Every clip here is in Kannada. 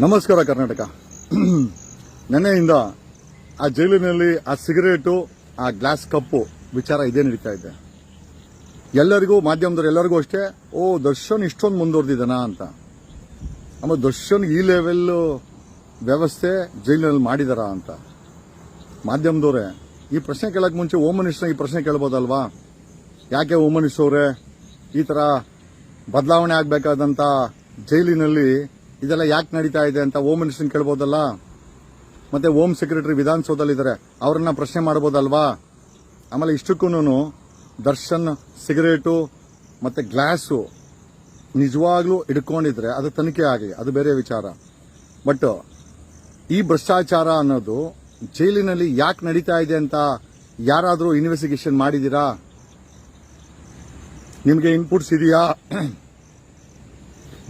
ನಮಸ್ಕಾರ ಕರ್ನಾಟಕ. ನೆನ್ನೆಯಿಂದ ಆ ಜೈಲಿನಲ್ಲಿ ಆ ಸಿಗರೇಟು, ಆ ಗ್ಲಾಸ್ ಕಪ್ಪು ವಿಚಾರ ಇದೇ ನಡೀತಾ ಇದೆ. ಎಲ್ಲರಿಗೂ, ಮಾಧ್ಯಮದವ್ರು ಎಲ್ಲರಿಗೂ ಅಷ್ಟೇ, ಓ, ದರ್ಶನ್ ಇಷ್ಟೊಂದು ಮುಂದುವರೆದಿದ್ದಾನ ಅಂತ. ಆಮೇಲೆ ದರ್ಶನ್ ಈ ಲೆವೆಲ್ ವ್ಯವಸ್ಥೆ ಜೈಲಿನಲ್ಲಿ ಮಾಡಿದಾರ ಅಂತ. ಮಾಧ್ಯಮದವರೇ, ಈ ಪ್ರಶ್ನೆ ಕೇಳಕ್ಕೆ ಮುಂಚೆ ಓಮ್ ಮಿನಿಸ್ಟರ್ ಈ ಪ್ರಶ್ನೆ ಕೇಳ್ಬೋದಲ್ವಾ? ಯಾಕೆ ಓಮ್ ಮಿನಿಸ್ಟರ್ ಅವರೇ ಈ ತರ ಬದಲಾವಣೆ ಆಗಬೇಕಾದಂಥ ಜೈಲಿನಲ್ಲಿ ಇದೆಲ್ಲ ಯಾಕೆ ನಡೀತಾ ಇದೆ ಅಂತ ಹೋಮ್ ಮಿನಿಸ್ಟರ್ ಕೇಳ್ಬೋದಲ್ಲ? ಮತ್ತೆ ಹೋಮ್ ಸೆಕ್ರೆಟರಿ ವಿಧಾನಸೌಧದಲ್ಲಿ ಇದ್ದಾರೆ ಅವರನ್ನ ಪ್ರಶ್ನೆ ಮಾಡಬಹುದಲ್ವಾ ಆಮೇಲೆ ಇಷ್ಟಕ್ಕೂ ದರ್ಶನ್, ಸಿಗರೇಟು ಮತ್ತೆ ಗ್ಲಾಸು ನಿಜವಾಗ್ಲೂ ಹಿಡ್ಕೊಂಡಿದ್ರೆ ಅದು ತನಿಖೆ ಆಗಲಿ ಅದು ಬೇರೆ ವಿಚಾರ. ಬಟ್ ಈ ಭ್ರಷ್ಟಾಚಾರ ಅನ್ನೋದು ಜೈಲಿನಲ್ಲಿ ಯಾಕೆ ನಡೀತಾ ಇದೆ ಅಂತ ಯಾರಾದರೂ ಇನ್ವೆಸ್ಟಿಗೇಷನ್ ಮಾಡಿದ್ದೀರಾ? ನಿಮಗೆ ಇನ್ಪುಟ್ಸ್ ಇದೆಯಾ?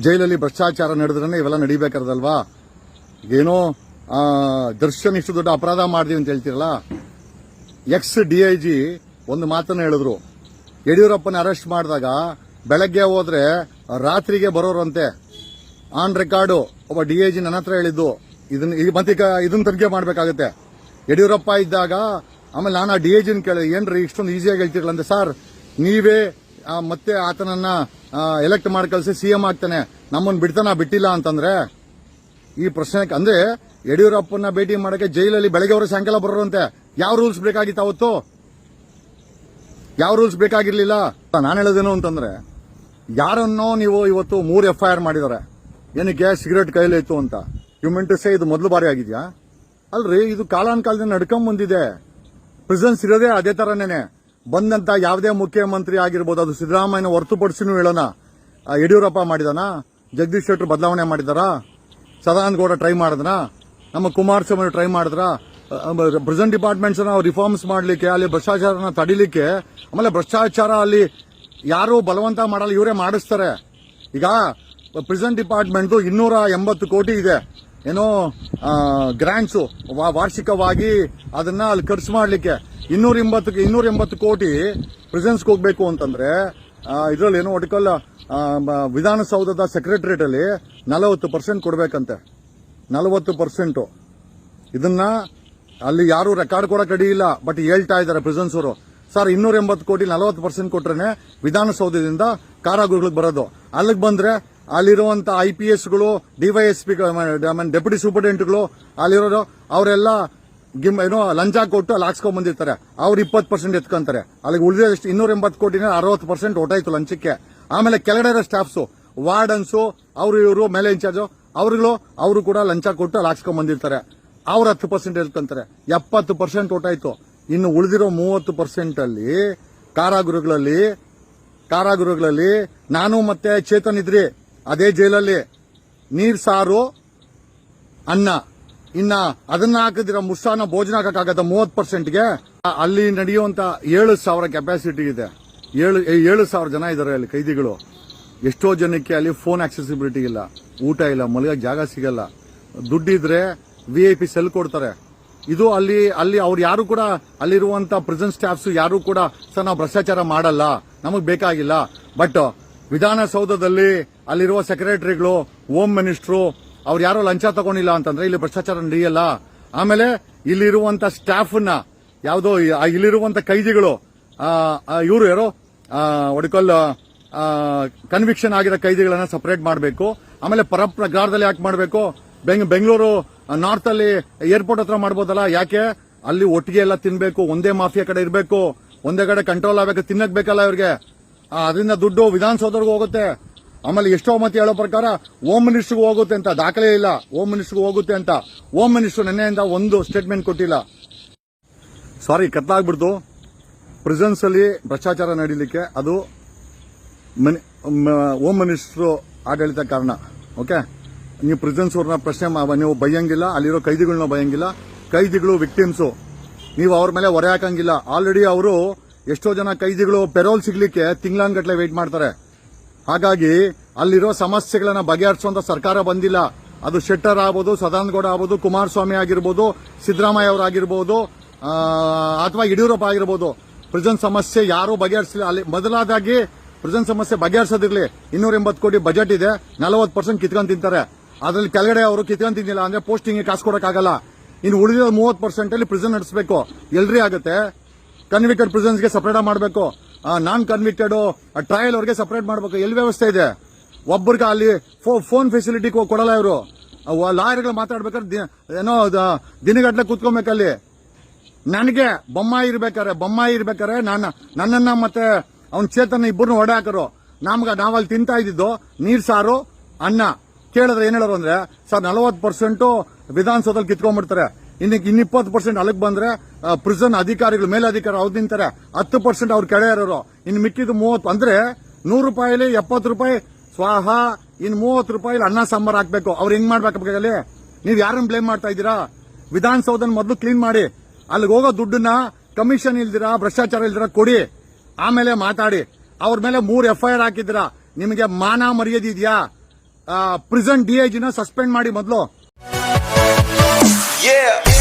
ಜೈಲಲ್ಲಿ ಭ್ರಷ್ಟಾಚಾರ ನಡೆದ್ರೆ ಇವೆಲ್ಲ ನಡಿಬೇಕಾರದಲ್ವಾ? ಏನೋ ದರ್ಶನ್ ಇಷ್ಟು ದೊಡ್ಡ ಅಪರಾಧ ಮಾಡಿದೀವಿ ಅಂತ ಹೇಳ್ತೀರಲ್ಲ? ಎಕ್ಸ್ ಡಿಐಜಿ ಒಂದು ಮಾತನ್ನ ಹೇಳಿದ್ರು. ಯಡಿಯೂರಪ್ಪನ ಅರೆಸ್ಟ್ ಮಾಡಿದಾಗ ಬೆಳಗ್ಗೆ ಹೋದ್ರೆ ರಾತ್ರಿಗೆ ಬರೋರಂತೆ. ಆನ್ ರೆಕಾರ್ಡು ಒಬ್ಬ ಡಿಐಜಿ ನನ್ನ ಹತ್ರ ಹೇಳಿದ್ದು. ಇದನ್ನ ಈ- ಮತ್ತೀಗ ಇದನ್ನ ತನಿಖೆ ಮಾಡಬೇಕಾಗುತ್ತೆ. ಯಡಿಯೂರಪ್ಪ ಇದ್ದಾಗ ಆಮೇಲೆ ನಾನು ಆ ಡಿಐಜಿನ ಕೇಳಿದೆ ಏನ್ರಿ ಇಷ್ಟೊಂದು ಈಸಿಯಾಗಿ ಹೇಳ್ತಿರಲ್ಲ ಅಂತ. ಸರ್ ನೀವೇ ಮತ್ತೆ ಆತನನ್ನ ಎಲೆಕ್ಟ್ ಮಾಡಿ ಕಳಿಸಿ ಸಿಎಂ ಆಗ್ತಾನೆ. ನಮ್ಮನ್ನ ಬಿಡ್ತಾನ, ಬಿಟ್ಟಿಲ್ಲ ಅಂತಂದ್ರೆ ಈ ಪ್ರಶ್ನೆ ಅಂದ್ರೆ ಯಡಿಯೂರಪ್ಪನ ಭೇಟಿ ಮಾಡಕ್ಕೆ ಜೈಲಲ್ಲಿ ಬೆಳಗ್ಗೆ ಅವರು ಸಾಯಂಕಾಲ ಬರೋರಂತೆ. ಯಾವ ರೂಲ್ಸ್ ಬೇಕಾಗಿತ್ತು ಅವತ್ತು? ಯಾವ ರೂಲ್ಸ್ ಬೇಕಾಗಿರ್ಲಿಲ್ಲ? ನಾನು ಹೇಳೋದೇನು ಅಂತಂದ್ರೆ, ಯಾರನ್ನೋ ನೀವು ಇವತ್ತು ಮೂರು ಎಫ್ ಐ ಆರ್ ಮಾಡಿದ್ದಾರೆ ಏನಕ್ಕೆ? ಸಿಗರೇಟ್ ಕೈಲಿ ಇತ್ತು ಅಂತ. ಯು ಮೆಂಟ್ ಸೇ ಇದು ಮೊದಲು ಬಾರಿ ಆಗಿದ್ಯಾ? ಅಲ್ರಿ, ಇದು ಕಾಲಾನ್ ಕಾಲದಿಂದ ನಡ್ಕೊಂಡ್ ಬಂದಿದೆ ಪ್ರೆಸೆನ್ಸ್ ಇರೋದೇ ಅದೇ ತರನೇನೆ. ಬಂದಂತ ಯಾವುದೇ ಮುಖ್ಯಮಂತ್ರಿ ಆಗಿರ್ಬೋದು, ಅದು ಸಿದ್ದರಾಮಯ್ಯನ ಹೊರತುಪಡಿಸಿನೂ ಹೇಳೋಣ. ಯಡಿಯೂರಪ್ಪ ಮಾಡಿದಾನ? ಜಗದೀಶ್ ಶೆಟ್ಟರು ಬದಲಾವಣೆ ಮಾಡಿದಾರ? ಸದಾನಂದ ಗೌಡ ಟ್ರೈ ಮಾಡಿದ್ರಾ ನಮ್ಮ ಕುಮಾರಸ್ವಾಮಿ ಟ್ರೈ ಮಾಡಿದ್ರ? ಪ್ರೆಸೆಂಟ್ ಡಿಪಾರ್ಟ್ಮೆಂಟ್ಸ್ ನಾವು ರಿಫಾರ್ಮ್ಸ್ ಮಾಡಲಿಕ್ಕೆ, ಅಲ್ಲಿ ಭ್ರಷ್ಟಾಚಾರನ ತಡಿಲಿಕ್ಕೆ, ಆಮೇಲೆ ಭ್ರಷ್ಟಾಚಾರ ಅಲ್ಲಿ ಯಾರು ಬಲವಂತ ಮಾಡಲ್ಲ, ಇವರೇ ಮಾಡಿಸ್ತಾರೆ. ಈಗ ಪ್ರೆಸೆಂಟ್ ಡಿಪಾರ್ಟ್ಮೆಂಟ್ ಇನ್ನೂರ ಎಂಬತ್ತು ಕೋಟಿ ಇದೆ. ಏನೋ ಗ್ರಾಂಟ್ಸ್ ವಾರ್ಷಿಕವಾಗಿ ಅದನ್ನ ಅಲ್ಲಿ ಖರ್ಚು ಮಾಡಲಿಕ್ಕೆ. ಇನ್ನೂರ ಎಂಬತ್ತು ಇನ್ನೂರ ಎಂಬತ್ತು ಕೋಟಿ ಪ್ರೆಸೆನ್ಸ್ಗೆ ಹೋಗ್ಬೇಕು ಅಂತಂದ್ರೆ ಇದರಲ್ಲಿ ಏನೋ ಒಟಿಕಲ್ ವಿಧಾನಸೌಧದ ಸೆಕ್ರೆಟರಿಯೇಟ್ ಅಲ್ಲಿ ನಲವತ್ತು ಪರ್ಸೆಂಟ್ ಕೊಡಬೇಕಂತೆ. ನಲವತ್ತು ಪರ್ಸೆಂಟು ಇದನ್ನ ಅಲ್ಲಿ ಯಾರು ರೆಕಾರ್ಡ್ ಕೂಡ ರೆಡಿ ಇಲ್ಲ ಬಟ್ ಹೇಳ್ತಾ ಇದ್ದಾರೆ ಪ್ರೆಸೆನ್ಸ್ ಅವರು. ಸರ್ ಇನ್ನೂರ ಎಂಬತ್ತು ಕೋಟಿ ನಲವತ್ತು ಪರ್ಸೆಂಟ್ ಕೊಟ್ರೆ ವಿಧಾನಸೌಧದಿಂದ ಕಾರಾಗೃಹಗಳಿಗೆ ಬರೋದು. ಅಲ್ಲಿಗೆ ಬಂದ್ರೆ ಅಲ್ಲಿರುವಂತ ಐ ಪಿ ಎಸ್ಗಳು ಡಿವೈಎಸ್ಪಿ ಡೆಪ್ಯೂಟಿ ಸೂಪರಿಂಟೆಂಟ್ಗಳು ಅಲ್ಲಿರೋರು, ಅವರೆಲ್ಲ ಗಿಮ್, ಏನೋ ಲಂಚ ಕೊಟ್ಟು ಅಲ್ಲಿ ಹಾಕ್ಸ್ಕೊಂಡ್ ಬಂದಿರ್ತಾರೆ. ಅವ್ರು ಇಪ್ಪತ್ತು ಪರ್ಸೆಂಟ್ ಎತ್ಕೊಂತಾರೆ. ಅಲ್ಲಿಗೆ ಉಳಿದಷ್ಟು ಇನ್ನೂರ ಎಂಬತ್ತು ಕೋಟಿನ ಅರವತ್ತು ಪರ್ಸೆಂಟ್ ಹೊಟ್ಟಾಯ್ತು ಲಂಚಕ್ಕೆ. ಆಮೇಲೆ ಕೆಳಗಡೆ ಇರೋ ಸ್ಟಾಫ್ಸು ವಾರ್ಡನ್ಸು, ಅವರು ಇವರು, ಮೇಲೆ ಇನ್ಚಾರ್ಜು, ಅವ್ರಿಗಳು, ಅವರು ಕೂಡ ಲಂಚ ಕೊಟ್ಟು ಅಲ್ಲಿ ಹಾಕ್ಸ್ಕೊಂಡ್ ಬಂದಿರ್ತಾರೆ. ಅವ್ರ ಹತ್ತು ಪರ್ಸೆಂಟ್ ಎತ್ಕೊಂತಾರೆ. ಎಪ್ಪತ್ತು ಪರ್ಸೆಂಟ್ ಹೊಟ್ಟಾಯ್ತು ಇನ್ನು ಉಳಿದಿರೋ ಮೂವತ್ತು ಪರ್ಸೆಂಟ್ ಅಲ್ಲಿ ಕಾರಾಗೃಹಗಳಲ್ಲಿ ಕಾರಾಗೃಹಗಳಲ್ಲಿ ನಾನು ಮತ್ತೆ ಚೇತನ್ ಇದ್ರಿ. ಅದೇ ಜೈಲಲ್ಲಿ. ನೀರ್ ಸಾರು, ಅನ್ನ. ಇನ್ನ ಅದನ್ನ ಹಾಕಿದ್ರೆ ಮುಸ್ಸಾನ ಭೋಜನ ಹಾಕಕ್ಕಾಗತ್ತ ಮೂವತ್ ಪರ್ಸೆಂಟ್ಗೆ ಅಲ್ಲಿ ನಡೆಯುವಂತ ಏಳು ಸಾವಿರ ಕೆಪಾಸಿಟಿ ಇದೆ. ಏಳು ಏಳು ಸಾವಿರ ಜನ ಇದಾರೆ ಅಲ್ಲಿ ಕೈದಿಗಳು. ಎಷ್ಟೋ ಜನಕ್ಕೆ ಅಲ್ಲಿ ಫೋನ್ ಆಕ್ಸೆಸಿಬಿಲಿಟಿ ಇಲ್ಲ. ಊಟ ಇಲ್ಲ ಮಲಗ ಜಾಗ ಸಿಗಲ್ಲ. ದುಡ್ಡಿದ್ರೆ ವಿ ಐ ಪಿ ಸೆಲ್ ಕೊಡ್ತಾರೆ. ಇದು ಅಲ್ಲಿ ಅಲ್ಲಿ ಅವ್ರು ಯಾರು ಕೂಡ ಅಲ್ಲಿರುವಂತ ಪ್ರೆಸೆಂಟ್ ಸ್ಟಾಫ್ಸ್ ಯಾರು ಕೂಡ ಸರ್ ನಾವು ಭ್ರಷ್ಟಾಚಾರ ಮಾಡಲ್ಲ. ನಮಗ್ ಬೇಕಾಗಿಲ್ಲ. ಬಟ್ ವಿಧಾನಸೌಧದಲ್ಲಿ ಅಲ್ಲಿರುವ ಸೆಕ್ರೆಟರಿಗಳು ಹೋಮ್ ಮಿನಿಸ್ಟ್ರು ಅವ್ರು ಯಾರೋ ಲಂಚ ತಗೊಂಡಿಲ್ಲ ಅಂತಂದ್ರೆ ಇಲ್ಲಿ ಭ್ರಷ್ಟಾಚಾರ ನಡೆಯಲ್ಲ. ಆಮೇಲೆ ಇಲ್ಲಿರುವಂತ ಸ್ಟಾಫ್ನ, ಯಾವುದೋ ಇಲ್ಲಿರುವಂತ ಕೈದಿಗಳು ಇವರು ಯಾರೋ ಒಡಿಕಲ್ ಕನ್ವಿಕ್ಷನ್ ಆಗಿರೋ ಕೈದಿಗಳನ್ನ ಸಪರೇಟ್ ಮಾಡಬೇಕು. ಆಮೇಲೆ ಪರಪ್ರಗಾರದಲ್ಲಿ ಯಾಕೆ ಮಾಡಬೇಕು. ಬೆಂಗ್, ಬೆಂಗಳೂರು ನಾರ್ತ್ ಅಲ್ಲಿ ಏರ್ಪೋರ್ಟ್ ಹತ್ರ ಮಾಡ್ಬೋದಲ್ಲ? ಯಾಕೆ? ಅಲ್ಲಿ ಒಟ್ಟಿಗೆ ಎಲ್ಲ ತಿನ್ಬೇಕು, ಒಂದೇ ಮಾಫಿಯಾ ಕಡೆ ಇರಬೇಕು, ಒಂದೇ ಕಡೆ ಕಂಟ್ರೋಲ್ ಆಗಬೇಕು ತಿನ್ನಕ್ ಬೇಕಲ್ಲ ಇವ್ರಿಗೆ ಅದರಿಂದ ದುಡ್ಡು ವಿಧಾನಸೌಧರ್ಗೂ ಹೋಗುತ್ತೆ. ಆಮೇಲೆ ಎಷ್ಟೋ ಮತ ಹೇಳೋ ಪ್ರಕಾರ ಹೋಮ್ ಮಿನಿಸ್ಟರ್ಗೂ ಹೋಗುತ್ತೆ ಅಂತ, ದಾಖಲೆ ಇಲ್ಲ. ಹೋಮ್ ಮಿನಿಸ್ಟರ್ಗೂ ಹೋಗುತ್ತೆ ಅಂತ. ಹೋಮ್ ಮಿನಿಸ್ಟರ್ ನಿನ್ನೆಯಿಂದ ಒಂದು ಸ್ಟೇಟ್ಮೆಂಟ್ ಕೊಟ್ಟಿಲ್ಲ. ಸಾರಿ, ಕತ್ಲಾಗ್ಬಿಡ್ತು. ಪ್ರಿಸನ್ಸ್ ಅಲ್ಲಿ ಭ್ರಷ್ಟಾಚಾರ ನಡೀಲಿಕ್ಕೆ ಅದು ಹೋಮ್ ಮಿನಿಸ್ಟರ್ ಆಡಳಿತ ಕಾರಣ. ಓಕೆ? ನೀವು ಪ್ರಿಸನ್ಸ್ ಅವ್ರನ್ನ ಪ್ರಶ್ನೆ ನೀವು ಬೈಯಂಗಿಲ್ಲ ಅಲ್ಲಿರೋ ಕೈದಿಗಳನ್ನ ಬೈಯಂಗಿಲ್ಲ ಕೈದಿಗಳು ವಿಕ್ಟಿಮ್ಸು. ನೀವು ಅವ್ರ ಮೇಲೆ ಹೊರೆ ಹಾಕಂಗಿಲ್ಲ. ಆಲ್ರೆಡಿ ಅವರು ಎಷ್ಟೋ ಜನ ಕೈದಿಗಳು ಪೆರೋಲ್ ಸಿಗ್ಲಿಕ್ಕೆ ತಿಂಗಳಾನ್ಗಟ್ಲೆ ವೇಟ್ ಮಾಡ್ತಾರೆ. ಹಾಗಾಗಿ ಅಲ್ಲಿರೋ ಸಮಸ್ಯೆಗಳನ್ನ ಬಗೆಹರಿಸುವಂತ ಸರ್ಕಾರ ಬಂದಿಲ್ಲ. ಅದು ಶೆಟ್ಟರ್ ಆಗ್ಬೋದು ಸದಾನಂದಗೌಡ ಆಗ್ಬೋದು, ಕುಮಾರಸ್ವಾಮಿ ಆಗಿರ್ಬೋದು, ಸಿದ್ದರಾಮಯ್ಯ ಅವರಾಗಿರ್ಬೋದು ಅಥವಾ ಯಡಿಯೂರಪ್ಪ ಆಗಿರ್ಬೋದು. ಪ್ರಿಸನ್ ಸಮಸ್ಯೆ ಯಾರು ಬಗೆಹರಿಸಿಲ್ಲ ಅಲ್ಲಿ ಮೊದಲಾದಾಗಿ ಪ್ರಿಸನ್ ಸಮಸ್ಯೆ ಬಗೆಹರಿಸೋದಿರಲಿ. ಇನ್ನೂರ ಎಂಬತ್ತು ಕೋಟಿ ಬಜೆಟ್ ಇದೆ. ನಲವತ್ತು ಪರ್ಸೆಂಟ್ ಕಿತ್ಕೊಂಡು ತಿಂತಾರೆ. ಅದ್ರಲ್ಲಿ ಕೆಳಗಡೆ ಅವರು ಕಿತ್ಕೊಂತಿದ್ದಿಲ್ಲ ಅಂದ್ರೆ ಪೋಸ್ಟಿಂಗ್ ಕಾಸು ಕೊಡೋಕ್ಕಾಗಲ್ಲ. ಇನ್ನು ಉಳಿದ ಮೂವತ್ತು ಪರ್ಸೆಂಟ್ ಅಲ್ಲಿ ಪ್ರಿಸನ್ ನಡೆಸಬೇಕು. ಎಲ್ರಿ ಆಗುತ್ತೆ. ಕನ್ವಿಕ್ಟೆಡ್ ಪ್ರಿಸನ್ಸ್ಗೆ ಸಪ್ರೇಟ್ ಮಾಡಬೇಕು. ನಾನ್ ಕನ್ವಿಕ್ಟೆಡ್ ಟ್ರಯಲ್ ಅವ್ರಿಗೆ ಸಪರೇಟ್ ಮಾಡಬೇಕು. ಎಲ್ಲಿ ವ್ಯವಸ್ಥೆ ಇದೆ? ಒಬ್ಬರಿಗೆ ಅಲ್ಲಿ ಫೋನ್ ಫೆಸಿಲಿಟಿ ಕೊಡಲ್ಲ ಇವರು. ಲಾಯರ್ಗಳು ಮಾತಾಡ್ಬೇಕಾದ್ರೆ ಏನೋ ದಿನಗಟ್ಟಲೆ ಕೂತ್ಕೊಬೇಕಲ್ಲಿ. ನನಗೆ ಬೊಮ್ಮಾಯಿ ಇರ್ಬೇಕಾರೆ ಬೊಮ್ಮಾಯಿ ಇರ್ಬೇಕಾರೆ ನಾನು ನನ್ನನ್ನ ಮತ್ತೆ ಅವನ ಚೇತನ ಇಬ್ಬರನ್ನ ಹೊಡೆ ಹಾಕರು. ನಮ್ಗೆ ನಾವಲ್ಲಿ ತಿಂತಾ ಇದ್ದಿದ್ದು, ನೀರ್ ಸಾರು, ಅನ್ನ. ಕೇಳಿದ್ರೆ ಏನ್ ಹೇಳೋರು ಅಂದ್ರೆ, ಸರ್, ನಲವತ್ತು ಪರ್ಸೆಂಟು ವಿಧಾನಸೌಧದಲ್ಲಿ ಕಿತ್ಕೊಂಡ್ಬಿಡ್ತಾರೆ. ಇನ್ನು ಇನ್ನು ಇಪ್ಪತ್ತು ಪರ್ಸೆಂಟ್ ಅಲ್ಲಿಗೆ ಬಂದ್ರೆ ಪ್ರಿಸನ್ ಅಧಿಕಾರಿಗಳು, ಮೇಲಧಿಕಾರಿ ಅವ್ರು ನಿಂತಾರೆ. ಹತ್ತು ಪರ್ಸೆಂಟ್ ಅವ್ರು ಕೆಳ ಇರೋರು. ಇನ್ನು ಮಿಕ್ಕಿದ್ದು ಮೂವತ್ತು ಅಂದ್ರೆ ನೂರು ರೂಪಾಯಿಲಿ ಎಪ್ಪತ್ತು ರೂಪಾಯಿ ಸ್ವಾಹ ಇನ್ ಮೂವತ್ತು ರೂಪಾಯಿ ಅನ್ನ ಸಾಂಬಾರ್ ಹಾಕ್ಬೇಕು. ಅವ್ರು ಹೆಂಗ್ ಮಾಡ್ಬೇಕಾಗಲಿ ನೀವ್ ಯಾರನ್ನ ಬ್ಲೇಮ್ ಮಾಡ್ತಾ ಇದ್ದೀರಾ? ವಿಧಾನಸೌಧನ ಮೊದಲು ಕ್ಲೀನ್ ಮಾಡಿ. ಅಲ್ಲಿಗೆ ಹೋಗೋ ದುಡ್ಡನ್ನ ಕಮಿಷನ್ ಇಲ್ದಿರಾ, ಭ್ರಷ್ಟಾಚಾರ ಇಲ್ದಿರಾ ಕೊಡಿ. ಆಮೇಲೆ ಮಾತಾಡಿ. ಅವ್ರ ಮೇಲೆ ಮೂರು ಎಫ್ ಐ ಆರ್ ಹಾಕಿದಿರಾ ನಿಮಗೆ ಮಾನ ಮರ್ಯಾದೆ ಇದೆಯಾ? ಪ್ರಿಸನ್ ಡಿಐಜಿನ ಸಸ್ಪೆಂಡ್ ಮಾಡಿ ಮೊದಲು. Yeah.